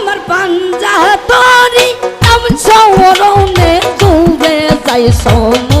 আমার পাঞ্জা তোরি আমি সৌরণে ডুবে যাই সমু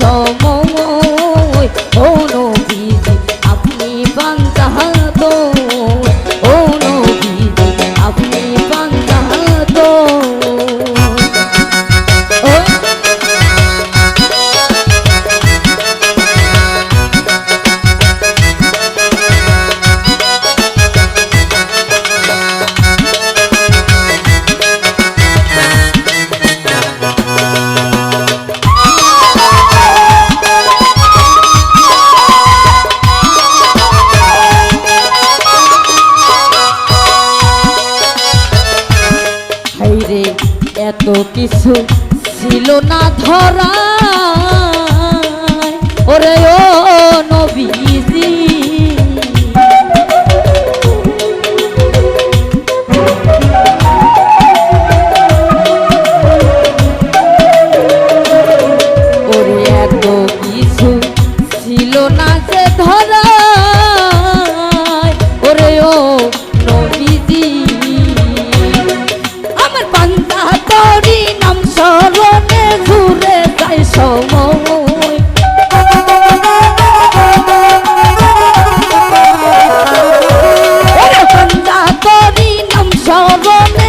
soul কিছু ছিল না ধরা। শ্রাবণে